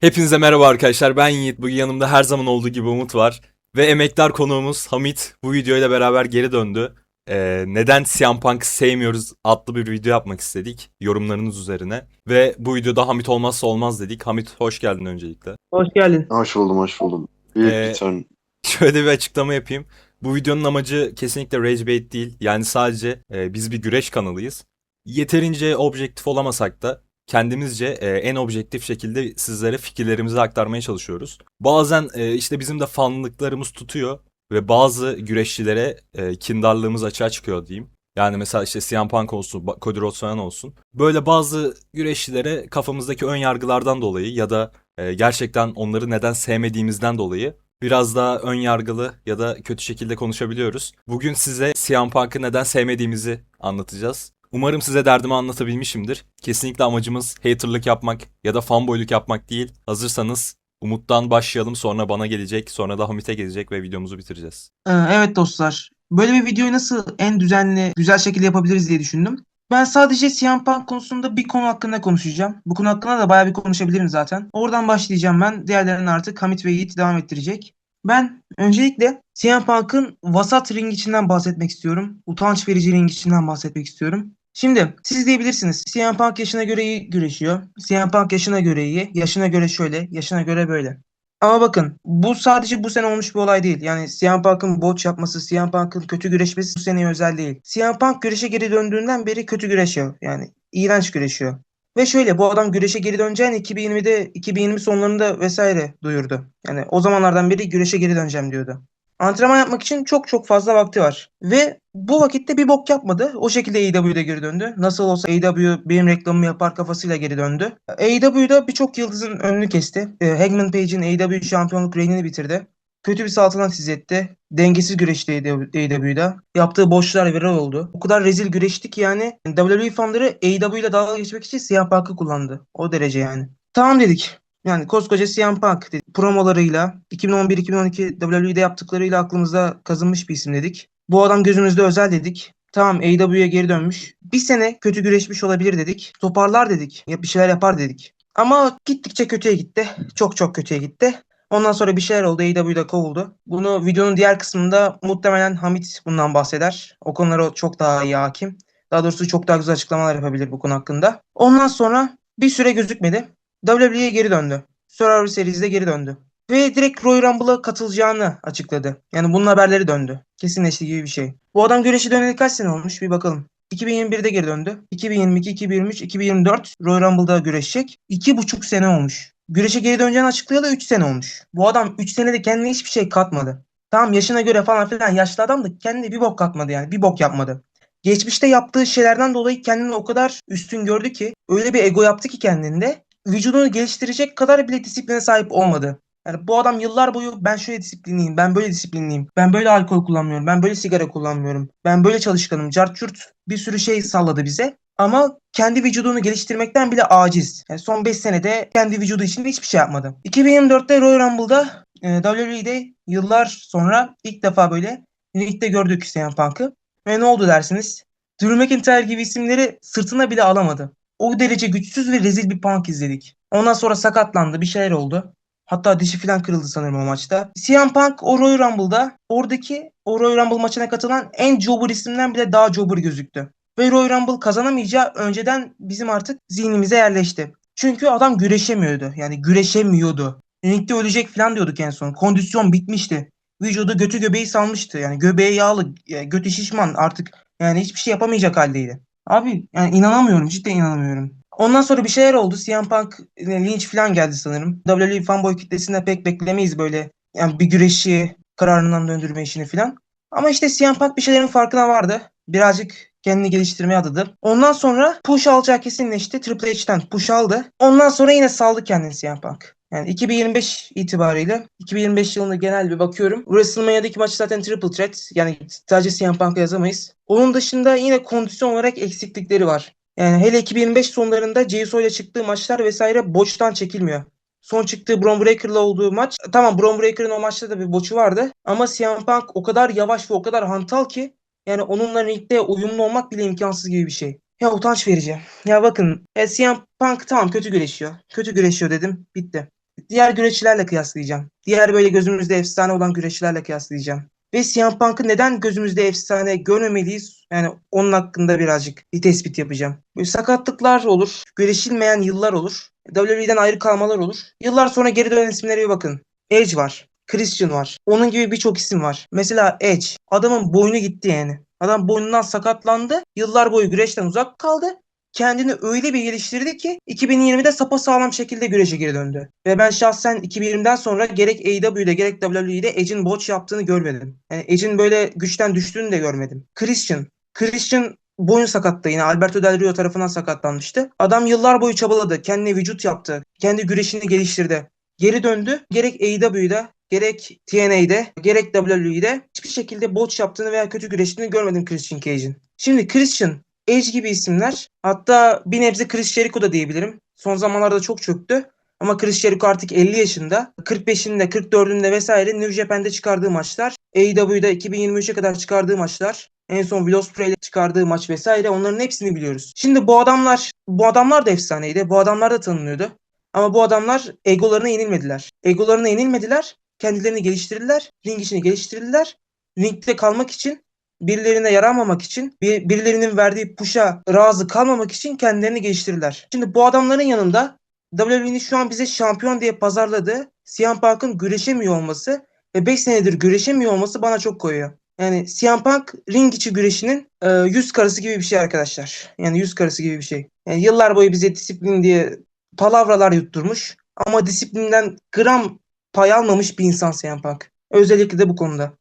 Hepinize merhaba arkadaşlar. Ben Yiğit. Bugün yanımda her zaman olduğu gibi Umut var. Ve emektar konuğumuz Hamit bu videoyla beraber geri döndü. Ee, neden CM Punk'ı sevmiyoruz adlı bir video yapmak istedik yorumlarınız üzerine. Ve bu videoda Hamit olmazsa olmaz dedik. Hamit hoş geldin öncelikle. Hoş geldin. Hoş buldum, hoş buldum. Büyük Ee, bir turn. Şöyle bir açıklama yapayım. Bu videonun amacı kesinlikle Rage Bait değil. Yani sadece e, biz bir güreş kanalıyız. Yeterince objektif olamasak da kendimizce e, en objektif şekilde sizlere fikirlerimizi aktarmaya çalışıyoruz. Bazen e, işte bizim de fanlıklarımız tutuyor ve bazı güreşçilere e, kindarlığımız açığa çıkıyor diyeyim. Yani mesela işte CM Punk olsun, Cody Rhodes olsun. Böyle bazı güreşçilere kafamızdaki ön yargılardan dolayı ya da e, gerçekten onları neden sevmediğimizden dolayı biraz daha ön yargılı ya da kötü şekilde konuşabiliyoruz. Bugün size CM Punk'ı neden sevmediğimizi anlatacağız. Umarım size derdimi anlatabilmişimdir. Kesinlikle amacımız haterlık yapmak ya da fanboyluk yapmak değil. Hazırsanız Umut'tan başlayalım sonra bana gelecek sonra da Hamit'e gelecek ve videomuzu bitireceğiz. Ee, evet dostlar. Böyle bir videoyu nasıl en düzenli, güzel şekilde yapabiliriz diye düşündüm. Ben sadece CM Punk konusunda bir konu hakkında konuşacağım. Bu konu hakkında da bayağı bir konuşabilirim zaten. Oradan başlayacağım ben. Diğerlerini artık Hamit ve Yiğit devam ettirecek. Ben öncelikle CM Punk'ın vasat ring içinden bahsetmek istiyorum. Utanç verici ring içinden bahsetmek istiyorum. Şimdi siz diyebilirsiniz CM Punk yaşına göre iyi güreşiyor. CM Punk yaşına göre iyi. Yaşına göre şöyle, yaşına göre böyle. Ama bakın bu sadece bu sene olmuş bir olay değil. Yani CM Punk'ın botch yapması, CM Punk'ın kötü güreşmesi bu seneye özel değil. CM Punk güreşe geri döndüğünden beri kötü güreşiyor. Yani iğrenç güreşiyor. Ve şöyle bu adam güreşe geri döneceğini 2020'de 2020 sonlarında vesaire duyurdu. Yani o zamanlardan beri güreşe geri döneceğim diyordu. Antrenman yapmak için çok çok fazla vakti var. Ve bu vakitte bir bok yapmadı. O şekilde AEW'de geri döndü. Nasıl olsa AEW benim reklamımı yapar kafasıyla geri döndü. AEW'da birçok yıldızın önünü kesti. E, Hangman Page'in AEW şampiyonluk reynini bitirdi. Kötü bir saltanat izletti. Dengesiz güreşti AEW'da. Yaptığı boşlar viral oldu. O kadar rezil güreşti ki yani WWE fanları AEW ile dalga geçmek için siyah Punk'ı kullandı. O derece yani. Tamam dedik. Yani koskoca CM Punk promolarıyla 2011-2012 WWE'de yaptıklarıyla aklımıza kazınmış bir isim dedik. Bu adam gözümüzde özel dedik. Tamam AEW'ye geri dönmüş. Bir sene kötü güreşmiş olabilir dedik. Toparlar dedik. Ya bir şeyler yapar dedik. Ama gittikçe kötüye gitti. Çok çok kötüye gitti. Ondan sonra bir şeyler oldu. AEW'da kovuldu. Bunu videonun diğer kısmında muhtemelen Hamit bundan bahseder. O konulara çok daha iyi hakim. Daha doğrusu çok daha güzel açıklamalar yapabilir bu konu hakkında. Ondan sonra bir süre gözükmedi. WWE'ye geri döndü. Survivor Series'de geri döndü. Ve direkt Royal Rumble'a katılacağını açıkladı. Yani bunun haberleri döndü. Kesinleşti gibi bir şey. Bu adam güreşi döneli kaç sene olmuş bir bakalım. 2021'de geri döndü. 2022, 2023, 2024 Royal Rumble'da güreşecek. 2,5 sene olmuş. Güreşe geri döneceğini açıklayalı 3 sene olmuş. Bu adam 3 senede kendine hiçbir şey katmadı. Tamam yaşına göre falan filan yaşlı adam da kendine bir bok katmadı yani. Bir bok yapmadı. Geçmişte yaptığı şeylerden dolayı kendini o kadar üstün gördü ki öyle bir ego yaptı ki kendinde vücudunu geliştirecek kadar bile disipline sahip olmadı. Yani bu adam yıllar boyu ben şöyle disiplinliyim, ben böyle disiplinliyim, ben böyle alkol kullanmıyorum, ben böyle sigara kullanmıyorum, ben böyle çalışkanım, cart curt bir sürü şey salladı bize. Ama kendi vücudunu geliştirmekten bile aciz. Yani son 5 senede kendi vücudu için hiçbir şey yapmadı. 2024'te Royal Rumble'da e, WWE'de yıllar sonra ilk defa böyle ringde gördük CM Punk'ı. Ve ne oldu dersiniz? Drew McIntyre gibi isimleri sırtına bile alamadı. O derece güçsüz ve rezil bir Punk izledik. Ondan sonra sakatlandı, bir şeyler oldu. Hatta dişi falan kırıldı sanırım o maçta. CM Punk o Royal Rumble'da oradaki o Royal Rumble maçına katılan en jobber isimden bile daha jobber gözüktü. Ve Royal Rumble kazanamayacağı önceden bizim artık zihnimize yerleşti. Çünkü adam güreşemiyordu. Yani güreşemiyordu. Ringde ölecek falan diyorduk en son. Kondisyon bitmişti. Vücudu götü göbeği salmıştı. Yani göbeği yağlı, götü şişman artık yani hiçbir şey yapamayacak haldeydi. Abi yani inanamıyorum. Cidden inanamıyorum. Ondan sonra bir şeyler oldu. CM Punk linç falan geldi sanırım. WWE fanboy kitlesinde pek beklemeyiz böyle. Yani bir güreşi kararından döndürme işini falan. Ama işte CM Punk bir şeylerin farkına vardı. Birazcık kendini geliştirmeye adadı. Ondan sonra push alacağı kesinleşti. Triple H'ten push aldı. Ondan sonra yine saldı kendini CM Punk. Yani 2025 itibariyle 2025 yılında genel bir bakıyorum. WrestleMania'daki maç zaten triple threat. Yani sadece CM Punk'a yazamayız. Onun dışında yine kondisyon olarak eksiklikleri var. Yani hele 2025 sonlarında JSO ile çıktığı maçlar vesaire boçtan çekilmiyor. Son çıktığı Bron Breaker'la olduğu maç. Tamam Bron Breaker'ın o maçta da bir boçu vardı. Ama CM Punk o kadar yavaş ve o kadar hantal ki yani onunla ringde uyumlu olmak bile imkansız gibi bir şey. Ya utanç verici. Ya bakın e, CM Punk tamam kötü güreşiyor. Kötü güreşiyor dedim. Bitti. Diğer güreşçilerle kıyaslayacağım. Diğer böyle gözümüzde efsane olan güreşçilerle kıyaslayacağım. Ve CM Punk'ı neden gözümüzde efsane görmemeliyiz? Yani onun hakkında birazcık bir tespit yapacağım. Böyle sakatlıklar olur, güreşilmeyen yıllar olur. WWE'den ayrı kalmalar olur. Yıllar sonra geri dönen isimlere bir bakın. Edge var. Christian var. Onun gibi birçok isim var. Mesela Edge. Adamın boynu gitti yani. Adam boynundan sakatlandı. Yıllar boyu güreşten uzak kaldı. Kendini öyle bir geliştirdi ki 2020'de sapasağlam şekilde güreşe geri döndü. Ve ben şahsen 2020'den sonra gerek AEW'de gerek WWE'de Edge'in botch yaptığını görmedim. Yani Edge'in böyle güçten düştüğünü de görmedim. Christian. Christian boyun sakattı yine Alberto Del Rio tarafından sakatlanmıştı. Adam yıllar boyu çabaladı. Kendine vücut yaptı. Kendi güreşini geliştirdi. Geri döndü. Gerek AEW'de gerek TNA'de gerek WWE'de hiçbir şekilde botch yaptığını veya kötü güreştiğini görmedim Christian Cage'in. Şimdi Christian, Edge gibi isimler hatta bir nebze Chris Jericho da diyebilirim. Son zamanlarda çok çöktü. Ama Chris Jericho artık 50 yaşında. 45'inde, 44'ünde vesaire New Japan'de çıkardığı maçlar. AEW'da 2023'e kadar çıkardığı maçlar. En son Will Ospreay'le çıkardığı maç vesaire onların hepsini biliyoruz. Şimdi bu adamlar, bu adamlar da efsaneydi. Bu adamlar da tanınıyordu. Ama bu adamlar egolarına yenilmediler. Egolarına yenilmediler. Kendilerini geliştirdiler. Ring içini geliştirdiler. Ringde kalmak için birilerine yaramamak için, bir, birilerinin verdiği puşa razı kalmamak için kendilerini geliştirdiler. Şimdi bu adamların yanında WWE'nin şu an bize şampiyon diye pazarladığı CM Punk'ın güreşemiyor olması ve 5 senedir güreşemiyor olması bana çok koyuyor. Yani CM Punk ring içi güreşinin e, yüz karısı gibi bir şey arkadaşlar. Yani yüz karısı gibi bir şey. Yani yıllar boyu bize disiplin diye palavralar yutturmuş ama disiplinden gram pay almamış bir insan CM Punk. Özellikle de bu konuda.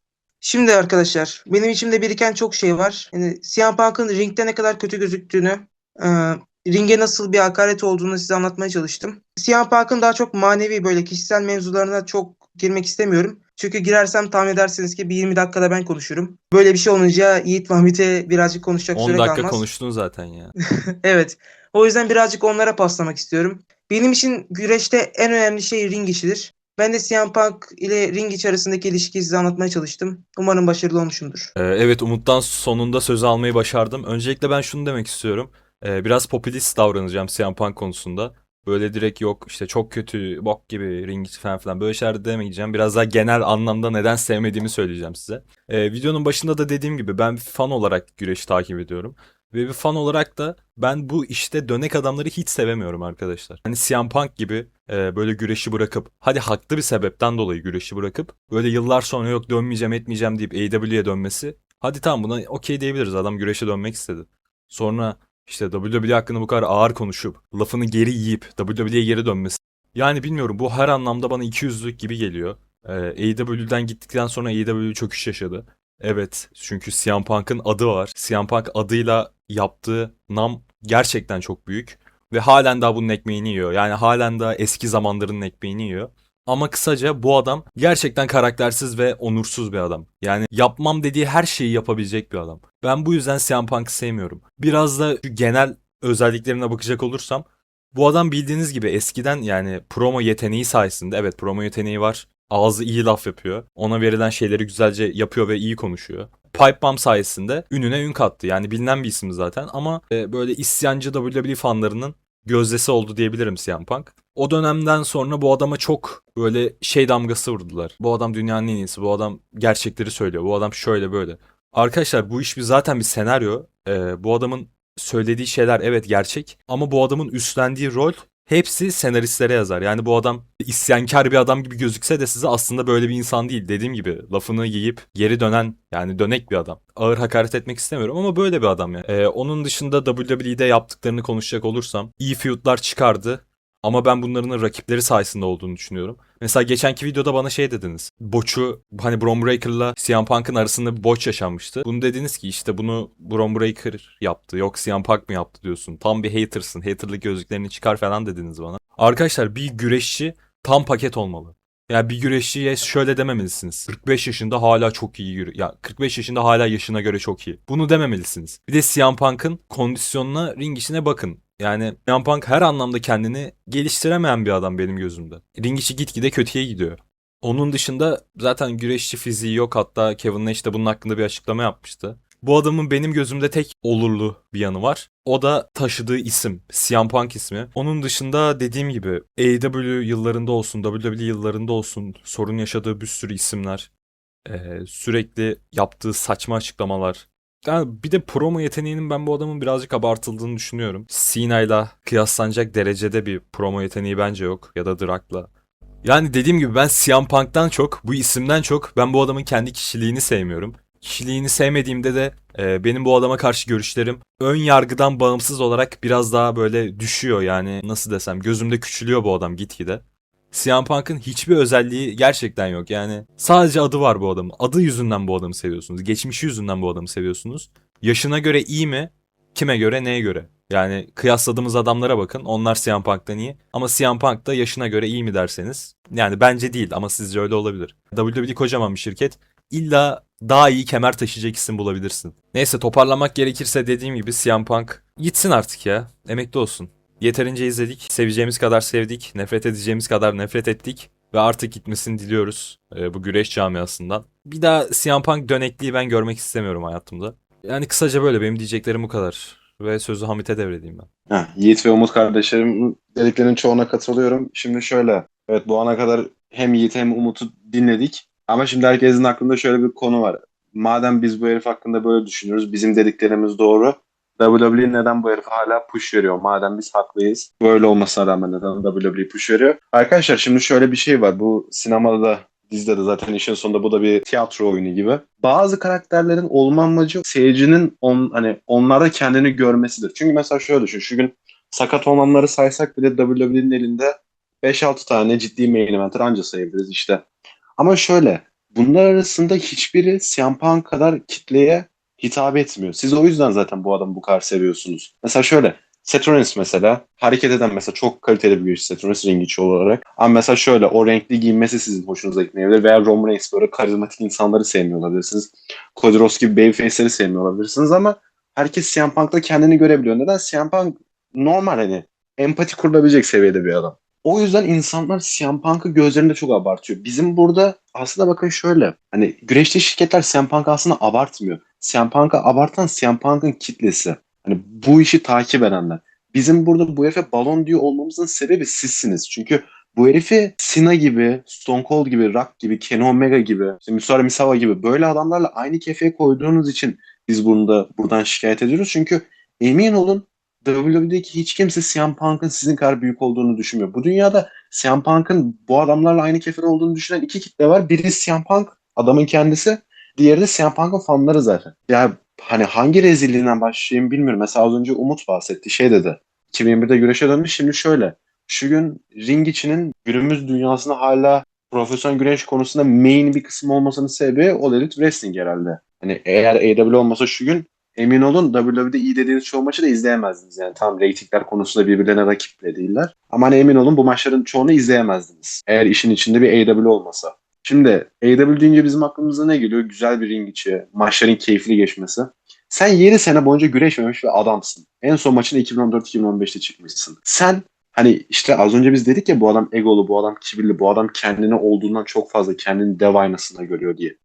Şimdi arkadaşlar benim içimde biriken çok şey var. Yani CM Punk'ın ringde ne kadar kötü gözüktüğünü, e, ringe nasıl bir hakaret olduğunu size anlatmaya çalıştım. CM Punk'ın daha çok manevi böyle kişisel mevzularına çok girmek istemiyorum. Çünkü girersem tahmin edersiniz ki bir 20 dakikada ben konuşurum. Böyle bir şey olunca Yiğit Mahmit'e birazcık konuşacak 10 süre dakika kalmaz. konuştun zaten ya. Evet. O yüzden birazcık onlara paslamak istiyorum. Benim için güreşte en önemli şey ring işidir. Ben de CM Punk ile ring içi arasındaki ilişkiyi size anlatmaya çalıştım. Umarım başarılı olmuşumdur. Ee, evet Umut'tan sonunda söz almayı başardım. Öncelikle ben şunu demek istiyorum. Ee, biraz popülist davranacağım CM Punk konusunda. Böyle direkt yok işte çok kötü, bok gibi, ring içi falan filan böyle şeyler demeyeceğim. Biraz daha genel anlamda neden sevmediğimi söyleyeceğim size. Ee, videonun başında da dediğim gibi ben fan olarak güreşi takip ediyorum. Ve bir fan olarak da ben bu işte dönek adamları hiç sevemiyorum arkadaşlar. Hani CM Punk gibi e, böyle güreşi bırakıp hadi haklı bir sebepten dolayı güreşi bırakıp böyle yıllar sonra yok dönmeyeceğim etmeyeceğim deyip AEW'ye dönmesi. Hadi tamam buna okey diyebiliriz adam güreşe dönmek istedi. Sonra işte WWE hakkında bu kadar ağır konuşup lafını geri yiyip WWE'ye geri dönmesi. Yani bilmiyorum bu her anlamda bana ikiyüzlülük gibi geliyor. Ee, AEW'den gittikten sonra AEW çöküş yaşadı. Evet çünkü CM Punk'ın adı var. CM Punk adıyla yaptığı nam gerçekten çok büyük. Ve halen daha bunun ekmeğini yiyor. Yani halen daha eski zamanların ekmeğini yiyor. Ama kısaca bu adam gerçekten karaktersiz ve onursuz bir adam. Yani yapmam dediği her şeyi yapabilecek bir adam. Ben bu yüzden CM Punk'ı sevmiyorum. Biraz da şu genel özelliklerine bakacak olursam bu adam bildiğiniz gibi eskiden yani promo yeteneği sayesinde evet promo yeteneği var. Ağzı iyi laf yapıyor. Ona verilen şeyleri güzelce yapıyor ve iyi konuşuyor. Pipe Bomb sayesinde ününe ün kattı. Yani bilinen bir isim zaten ama e, böyle isyancı WWE fanlarının gözdesi oldu diyebilirim CM Punk. O dönemden sonra bu adama çok böyle şey damgası vurdular. Bu adam dünyanın en iyisi. Bu adam gerçekleri söylüyor. Bu adam şöyle böyle. Arkadaşlar bu iş bir zaten bir senaryo. Ee, bu adamın söylediği şeyler evet gerçek. Ama bu adamın üstlendiği rol hepsi senaristlere yazar. Yani bu adam isyankar bir adam gibi gözükse de size aslında böyle bir insan değil. Dediğim gibi lafını yiyip geri dönen yani dönek bir adam. Ağır hakaret etmek istemiyorum ama böyle bir adam ya. Ee, onun dışında WWE'de yaptıklarını konuşacak olursam iyi feudlar çıkardı. Ama ben bunların rakipleri sayesinde olduğunu düşünüyorum. Mesela geçenki videoda bana şey dediniz. Boç'u hani Bron Breaker'la CM Punk'ın arasında bir boç yaşanmıştı. Bunu dediniz ki işte bunu Bron Breaker yaptı. Yok CM Punk mı yaptı diyorsun. Tam bir hatersın. Haterlık gözlüklerini çıkar falan dediniz bana. Arkadaşlar bir güreşçi tam paket olmalı. Yani bir güreşçiye şöyle dememelisiniz. 45 yaşında hala çok iyi yürü. Ya 45 yaşında hala yaşına göre çok iyi. Bunu dememelisiniz. Bir de CM Punk'ın kondisyonuna, ring işine bakın. Yani CM Punk her anlamda kendini geliştiremeyen bir adam benim gözümde. Ring işi gitgide kötüye gidiyor. Onun dışında zaten güreşçi fiziği yok. Hatta Kevin Nash de bunun hakkında bir açıklama yapmıştı. Bu adamın benim gözümde tek olurlu bir yanı var. O da taşıdığı isim. CM Punk ismi. Onun dışında dediğim gibi AEW yıllarında olsun, WWE yıllarında olsun sorun yaşadığı bir sürü isimler. Ee, sürekli yaptığı saçma açıklamalar. Yani bir de promo yeteneğinin ben bu adamın birazcık abartıldığını düşünüyorum. Cena'yla kıyaslanacak derecede bir promo yeteneği bence yok. Ya da Drak'la. Yani dediğim gibi ben CM Punk'tan çok, bu isimden çok ben bu adamın kendi kişiliğini sevmiyorum. Kişiliğini sevmediğimde de e, benim bu adama karşı görüşlerim ön yargıdan bağımsız olarak biraz daha böyle düşüyor yani nasıl desem gözümde küçülüyor bu adam gitgide. CM Punk'ın hiçbir özelliği gerçekten yok yani sadece adı var bu adamın. Adı yüzünden bu adamı seviyorsunuz. Geçmişi yüzünden bu adamı seviyorsunuz. Yaşına göre iyi mi? Kime göre neye göre? Yani kıyasladığımız adamlara bakın. Onlar CM Punk'tan iyi. Ama CM Punk da yaşına göre iyi mi derseniz. Yani bence değil ama sizce öyle olabilir. WWE kocaman bir şirket. İlla daha iyi kemer taşıyacak isim bulabilirsin. Neyse toparlamak gerekirse dediğim gibi CM Punk gitsin artık ya. Emekli olsun. Yeterince izledik. Seveceğimiz kadar sevdik. Nefret edeceğimiz kadar nefret ettik. Ve artık gitmesini diliyoruz e, bu güreş camiasından. Bir daha CM Punk dönekliği ben görmek istemiyorum hayatımda. Yani kısaca böyle benim diyeceklerim bu kadar. Ve sözü Hamit'e devredeyim ben. Heh, Yiğit ve Umut kardeşlerim dediklerinin çoğuna katılıyorum. Şimdi şöyle. Evet bu ana kadar hem Yiğit hem Umut'u dinledik. Ama şimdi herkesin aklında şöyle bir konu var. Madem biz bu herif hakkında böyle düşünüyoruz. Bizim dediklerimiz doğru. WWE neden bu herife hala push veriyor? Madem biz haklıyız. Böyle olmasına rağmen neden WWE push veriyor? Arkadaşlar şimdi şöyle bir şey var. Bu sinemada da dizide de zaten işin sonunda bu da bir tiyatro oyunu gibi. Bazı karakterlerin olma amacı seyircinin on, hani onlarda kendini görmesidir. Çünkü mesela şöyle düşün. Şu gün sakat olanları saysak bile WWE'nin elinde 5-6 tane ciddi main eventer anca sayabiliriz işte. Ama şöyle bunlar arasında hiçbiri CM Punk kadar kitleye hitap etmiyor. Siz o yüzden zaten bu adamı bu kadar seviyorsunuz. Mesela şöyle Rollins mesela hareket eden mesela çok kaliteli bir güreşçi Rollins ring olarak. Ama mesela şöyle o renkli giyinmesi sizin hoşunuza gitmeyebilir veya Roman Reigns böyle karizmatik insanları sevmiyor olabilirsiniz. Cody Rhodes gibi babyface'leri sevmiyor olabilirsiniz ama herkes CM Punk'ta kendini görebiliyor. Neden? CM Punk normal hani empati kurulabilecek seviyede bir adam. O yüzden insanlar CM Punk'ı gözlerinde çok abartıyor. Bizim burada aslında bakın şöyle. Hani güreşte şirketler CM Punk'ı aslında abartmıyor. CM Punk'ı abartan CM Punk'ın kitlesi. Hani bu işi takip edenler. Bizim burada bu herife balon diyor olmamızın sebebi sizsiniz. Çünkü bu herifi Cena gibi, Stone Cold gibi, Rock gibi, Kenny Omega gibi, işte Misara Misawa gibi böyle adamlarla aynı kefeye koyduğunuz için biz bunu da buradan şikayet ediyoruz. Çünkü emin olun WWE'deki hiç kimse CM Punk'ın sizin kadar büyük olduğunu düşünmüyor. Bu dünyada CM Punk'ın bu adamlarla aynı kefede olduğunu düşünen iki kitle var. Biri CM Punk, adamın kendisi. Diğeri de CM Punk'ın fanları zaten. Ya hani hangi rezilliğinden başlayayım bilmiyorum. Mesela az önce Umut bahsetti. Şey dedi. 2021'de güreşe dönmüş. Şimdi şöyle. Şu gün ring içinin günümüz dünyasında hala profesyonel güreş konusunda main bir kısım olmasının sebebi All Elite Wrestling herhalde. Hani eğer AEW olmasa şu gün emin olun WWE'de iyi dediğiniz çoğu maçı da izleyemezdiniz. Yani tam reytingler konusunda birbirlerine rakip bile değiller. Ama hani emin olun bu maçların çoğunu izleyemezdiniz. Eğer işin içinde bir AEW olmasa. Şimdi AEW deyince bizim aklımıza ne geliyor? Güzel bir ring içi, maçların keyifli geçmesi. Sen 7 sene boyunca güreşmemiş bir adamsın. En son maçın 2014-2015'te çıkmışsın. Sen hani işte az önce biz dedik ya bu adam egolu, bu adam kibirli, bu adam kendine olduğundan çok fazla kendini dev aynasında görüyor diye.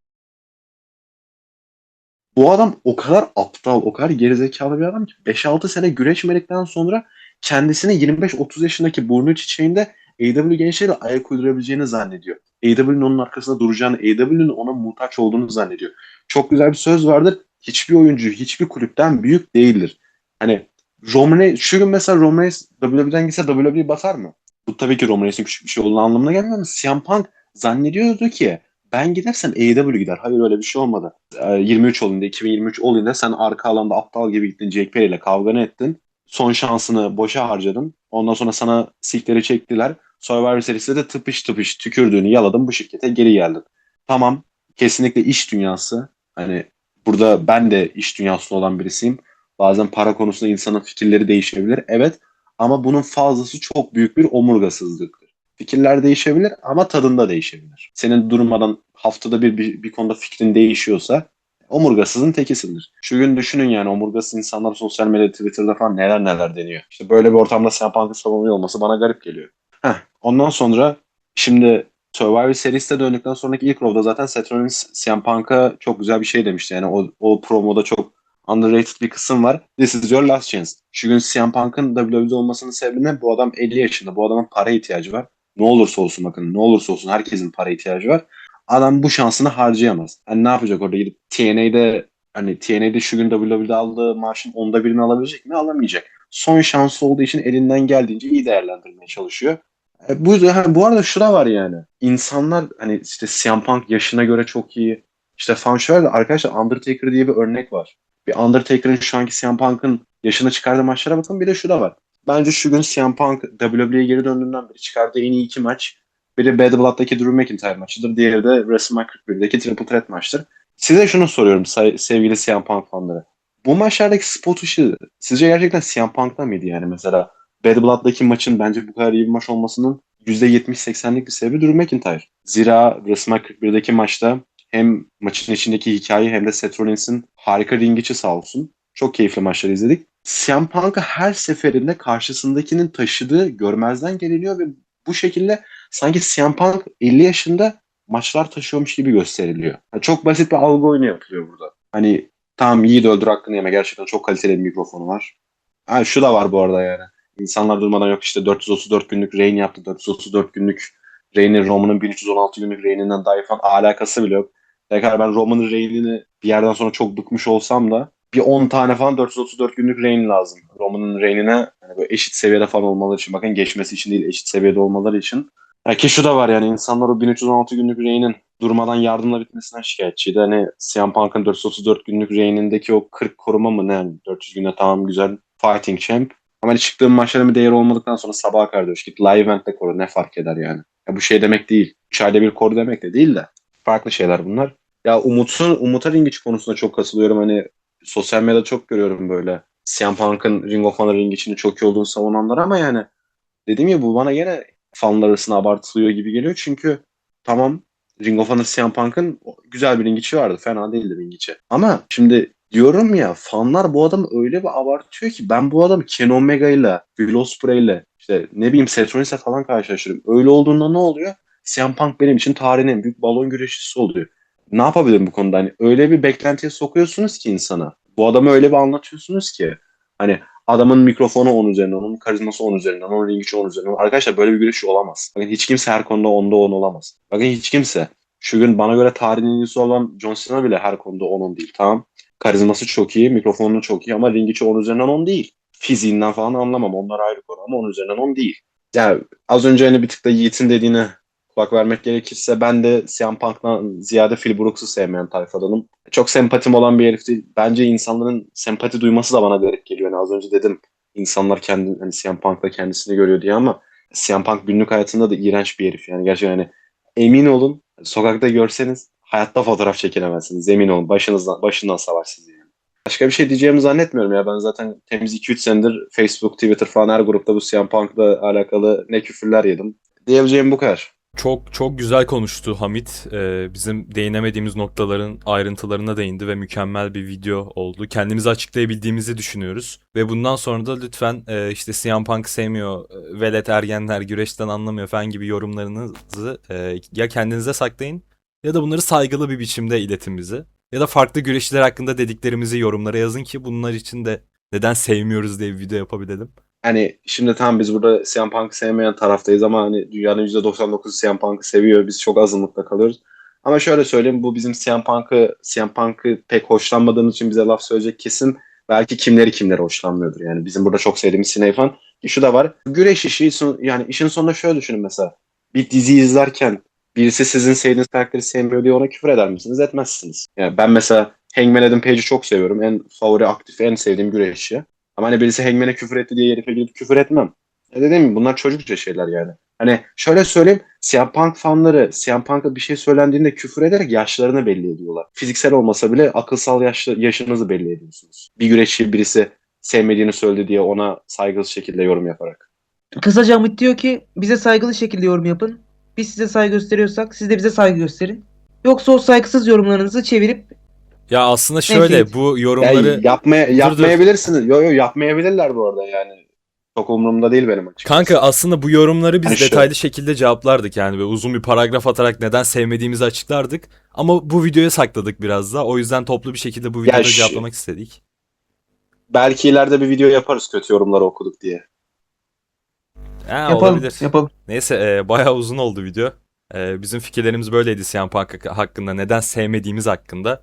Bu adam o kadar aptal, o kadar gerizekalı bir adam ki 5-6 sene güreşmedikten sonra kendisini 25-30 yaşındaki burnu çiçeğinde AEW gençleriyle ayak uydurabileceğini zannediyor. AEW'nin onun arkasında duracağını, AEW'nin ona muhtaç olduğunu zannediyor. Çok güzel bir söz vardır. Hiçbir oyuncu hiçbir kulüpten büyük değildir. Hani Roman şu gün mesela Roman WWE'den gitse WWE batar mı? Bu tabii ki Roman Reigns'in küçük bir şey olduğunu anlamına gelmiyor ama CM Punk zannediyordu ki ben gidersem AEW gider. Hayır öyle bir şey olmadı. Ee, 23 All-In'de, 2023 All-In'de sen arka alanda aptal gibi gittin. Jake Perry ile kavganı ettin. Son şansını boşa harcadın. Ondan sonra sana sikleri çektiler. Survivor Series'te de tıpış tıpış tükürdüğünü yaladın. Bu şirkete geri geldin. Tamam. Kesinlikle iş dünyası. Hani burada ben de iş dünyasında olan birisiyim. Bazen para konusunda insanın fikirleri değişebilir. Evet. Ama bunun fazlası çok büyük bir omurgasızlıktır. Fikirler değişebilir ama tadında değişebilir. Senin durmadan haftada bir, bir, bir konuda fikrin değişiyorsa omurgasızın tekisindir. Şu gün düşünün yani omurgasız insanlar sosyal medyada, Twitter'da falan neler neler deniyor. İşte böyle bir ortamda CM Punk'ın savunuyor olması bana garip geliyor. Heh, ondan sonra şimdi Survivor serisi de döndükten sonraki ilk Raw'da zaten Seth Rollins CM Punk'a çok güzel bir şey demişti. Yani o, o promoda çok underrated bir kısım var. This is your last chance. Şu gün CM Punk'ın WWE'de olmasının sebebi ne? Bu adam 50 yaşında. Bu adamın para ihtiyacı var. Ne olursa olsun bakın ne olursa olsun herkesin para ihtiyacı var. Adam bu şansını harcayamaz. Hani ne yapacak orada gidip TNA'de hani TNA'de şu gün WWE'de aldığı maaşın onda birini alabilecek mi? Alamayacak. Son şansı olduğu için elinden geldiğince iyi değerlendirmeye çalışıyor. E, bu, ha, bu arada şu da var yani. İnsanlar hani işte CM Punk yaşına göre çok iyi. İşte falan şöyle arkadaşlar Undertaker diye bir örnek var. Bir Undertaker'ın şu anki CM Punk'ın yaşına çıkardığı maçlara bakın. Bir de şu var. Bence şu gün CM Punk WWE'ye geri döndüğünden beri çıkardığı en iyi iki maç. Biri Bad Blood'daki Drew McIntyre maçıdır. Diğeri de WrestleMania 41'deki Triple Threat maçtır. Size şunu soruyorum sevgili CM Punk fanları. Bu maçlardaki spot ışığı sizce gerçekten CM Punk'ta mıydı yani mesela? Bad Blood'daki maçın bence bu kadar iyi bir maç olmasının %70-80'lik bir sebebi Drew McIntyre. Zira WrestleMania 41'deki maçta hem maçın içindeki hikaye hem de Seth Rollins'in harika ring içi sağ olsun. Çok keyifli maçları izledik. CM Punk'a her seferinde karşısındakinin taşıdığı görmezden geliniyor ve bu şekilde sanki CM Punk 50 yaşında maçlar taşıyormuş gibi gösteriliyor. Yani çok basit bir algı oyunu yapılıyor burada. Hani tamam iyi de öldür hakkını yeme. Gerçekten çok kaliteli bir mikrofonu var. Ha, şu da var bu arada yani. İnsanlar durmadan yok işte 434 günlük reign yaptı. 434 günlük reignin Roman'ın 1316 günlük reigninden dahi falan alakası bile yok. Tekrar ben Roman'ın reignini bir yerden sonra çok bıkmış olsam da bir 10 tane falan 434 günlük reign lazım. Roman'ın reignine yani böyle eşit seviyede falan olmaları için. Bakın geçmesi için değil eşit seviyede olmaları için. Ya ki şu da var yani insanlar o 1316 günlük reignin durmadan yardımla bitmesinden şikayetçiydi. Hani CM Punk'ın 434 günlük reignindeki o 40 koruma mı ne? Yani 400 günde tamam güzel fighting champ. Ama hani çıktığım maçların bir değeri olmadıktan sonra sabaha kadar diyor. Git live event'te koru ne fark eder yani. Ya bu şey demek değil. 3 ayda bir koru demek de değil de. Farklı şeyler bunlar. Ya Umut'un Umut'a ring konusunda çok katılıyorum. Hani sosyal medyada çok görüyorum böyle. CM Punk'ın Ring of Honor ring içinde çok iyi olduğunu savunanlar ama yani dediğim gibi bu bana yine fanlar arasında abartılıyor gibi geliyor. Çünkü tamam Ring of Honor CM Punk'ın güzel bir ring içi vardı. Fena değildi ring içi. Ama şimdi diyorum ya fanlar bu adamı öyle bir abartıyor ki ben bu adamı Ken Omega ile Will Ospreay ile işte ne bileyim Seth falan karşılaştırıyorum. Öyle olduğunda ne oluyor? CM Punk benim için tarihin en büyük balon güreşçisi oluyor. Ne yapabilirim bu konuda? Hani öyle bir beklentiye sokuyorsunuz ki insana. Bu adamı öyle bir anlatıyorsunuz ki. Hani adamın mikrofonu 10 üzerinden, onun karizması 10 üzerinden, onun ring içi 10 üzerinden. Arkadaşlar böyle bir güreşçi olamaz. Bakın hiç kimse her konuda 10'da 10 olamaz. Bakın hiç kimse. Şu gün bana göre tarihin iyisi olan John Cena bile her konuda 10 değil. Tamam. Karizması çok iyi, mikrofonu çok iyi ama ring içi 10 üzerinden 10 değil. Fiziğinden falan anlamam. Onlar ayrı konu ama 10 üzerinden 10 değil. Yani az önce hani bir tık da Yiğit'in dediğine kulak vermek gerekirse ben de CM Punk'tan ziyade Phil Brooks'u sevmeyen tayfadanım. Çok sempatim olan bir herif. Bence insanların sempati duyması da bana garip geliyor. Yani az önce dedim insanlar kendi hani CM Punk'ta kendisini görüyor diye ama CM Punk günlük hayatında da iğrenç bir herif. Yani gerçekten hani emin olun sokakta görseniz hayatta fotoğraf çekinemezsiniz. Emin olun başınızdan başından savaş sizi yani. Başka bir şey diyeceğimi zannetmiyorum ya. Ben zaten temiz 2-3 senedir Facebook, Twitter falan her grupta bu CM Punk'la alakalı ne küfürler yedim. Diyebileceğim bu kadar. Çok çok güzel konuştu Hamit. Ee, bizim değinemediğimiz noktaların ayrıntılarına değindi ve mükemmel bir video oldu. Kendimizi açıklayabildiğimizi düşünüyoruz. Ve bundan sonra da lütfen e, işte CM Punk sevmiyor, e, velet ergenler güreşten anlamıyor falan gibi yorumlarınızı e, ya kendinize saklayın ya da bunları saygılı bir biçimde iletin bize. Ya da farklı güreşçiler hakkında dediklerimizi yorumlara yazın ki bunlar için de neden sevmiyoruz diye bir video yapabilelim. Hani şimdi tamam biz burada CM Punk'ı sevmeyen taraftayız ama hani dünyanın %99'u CM Punk'ı seviyor. Biz çok azınlıkta kalıyoruz. Ama şöyle söyleyeyim bu bizim CM Punk'ı CM Punk'ı pek hoşlanmadığımız için bize laf söyleyecek kesim belki kimleri kimleri hoşlanmıyordur. Yani bizim burada çok sevdiğimiz sinema fan. Şu da var. Güreş işi yani işin sonunda şöyle düşünün mesela. Bir dizi izlerken birisi sizin sevdiğiniz karakteri sevmiyor diye ona küfür eder misiniz? Etmezsiniz. Yani ben mesela Hangman Adam Page'i çok seviyorum. En favori, aktif, en sevdiğim güreşçi. Ama hani birisi Hangman'e küfür etti diye herife gidip küfür etmem. E dediğim gibi bunlar çocukça şeyler yani. Hani şöyle söyleyeyim CM Punk fanları CM Punk'a bir şey söylendiğinde küfür ederek yaşlarını belli ediyorlar. Fiziksel olmasa bile akılsal yaşlı, yaşınızı belli ediyorsunuz. Bir güreşçi birisi sevmediğini söyledi diye ona saygısız şekilde yorum yaparak. Kısaca Hamit diyor ki bize saygılı şekilde yorum yapın. Biz size saygı gösteriyorsak siz de bize saygı gösterin. Yoksa o saygısız yorumlarınızı çevirip Ya aslında şöyle Evet. bu yorumları yapmaya dur. yapmayabilirsiniz. Yo yo yapmayabilirler bu arada yani. çok umurumda değil benim açıkçası. Kanka aslında bu yorumları biz Yani şu- detaylı şekilde cevaplardık yani böyle uzun bir paragraf atarak neden sevmediğimizi açıklardık. Ama bu videoya sakladık biraz da. O yüzden toplu bir şekilde bu videoda şu- cevaplamak istedik. Belki ileride bir video yaparız kötü yorumları okuduk diye. Ha, Yapalım, olabilir. yapalım. Neyse e, bayağı uzun oldu video. E, bizim fikirlerimiz böyleydi CM Punk hak- hakkında. Neden sevmediğimiz hakkında.